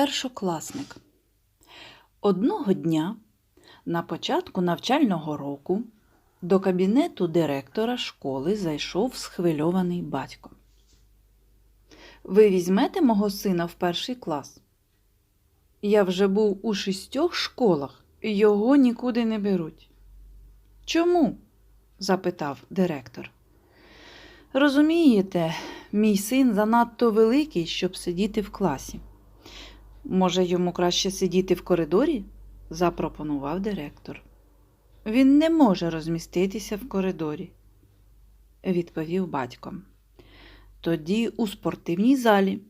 Першокласник. Одного дня на початку навчального року до кабінету директора школи зайшов схвильований батько. Ви візьмете мого сина в перший клас? Я вже був у шістьох школах, і його нікуди не беруть. Чому? запитав директор. Розумієте, мій син занадто великий, щоб сидіти в класі. Може, йому краще сидіти в коридорі? запропонував директор. Він не може розміститися в коридорі, відповів батько. Тоді у спортивній залі.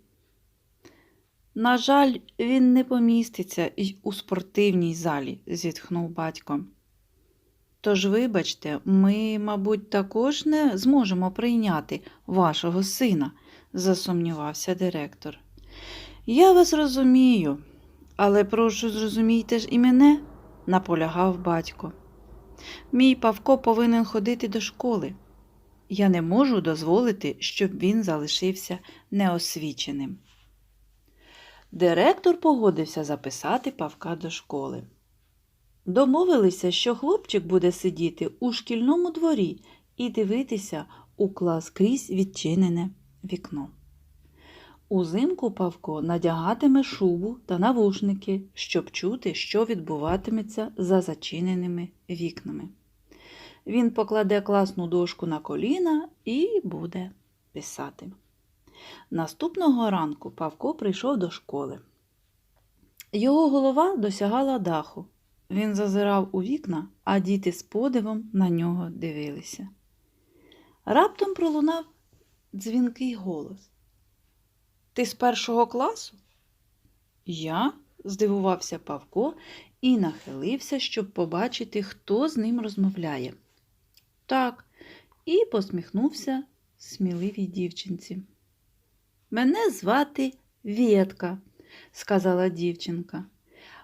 На жаль, він не поміститься й у спортивній залі, зітхнув батько. Тож, вибачте, ми, мабуть, також не зможемо прийняти вашого сина, засумнівався директор. Я вас розумію, але прошу, зрозумійте ж і мене, наполягав батько. Мій Павко повинен ходити до школи. Я не можу дозволити, щоб він залишився неосвіченим. Директор погодився записати Павка до школи. Домовилися, що хлопчик буде сидіти у шкільному дворі і дивитися у клас крізь відчинене вікно. Узимку Павко надягатиме шубу та навушники, щоб чути, що відбуватиметься за зачиненими вікнами. Він покладе класну дошку на коліна і буде писати. Наступного ранку Павко прийшов до школи. Його голова досягала даху. Він зазирав у вікна, а діти з подивом на нього дивилися. Раптом пролунав дзвінкий голос. Ти з першого класу? Я? здивувався Павко і нахилився, щоб побачити, хто з ним розмовляє. Так, і посміхнувся сміливій дівчинці. Мене звати Вєтка, сказала дівчинка.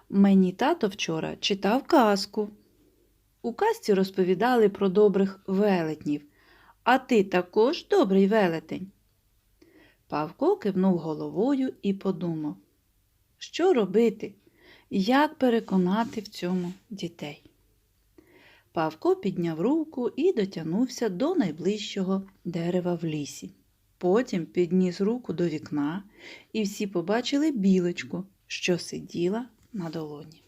Мені тато вчора читав казку. У казці розповідали про добрих велетнів, а ти також добрий велетень. Павко кивнув головою і подумав, що робити, як переконати в цьому дітей. Павко підняв руку і дотягнувся до найближчого дерева в лісі. Потім підніс руку до вікна, і всі побачили білочку, що сиділа на долоні.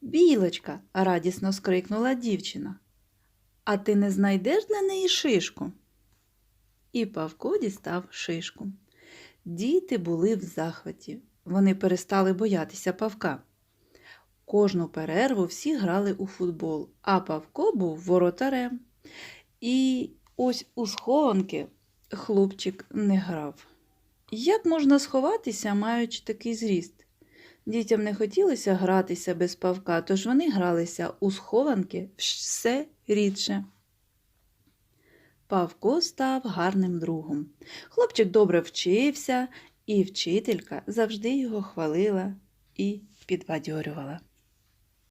Білочка, радісно скрикнула дівчина. А ти не знайдеш для неї шишку? І Павко дістав шишку. Діти були в захваті. Вони перестали боятися Павка. Кожну перерву всі грали у футбол, а Павко був воротарем. І ось у схованки хлопчик не грав. Як можна сховатися, маючи такий зріст? Дітям не хотілося гратися без павка, тож вони гралися у схованки все рідше. Павко став гарним другом. Хлопчик добре вчився, і вчителька завжди його хвалила і підбадьорювала.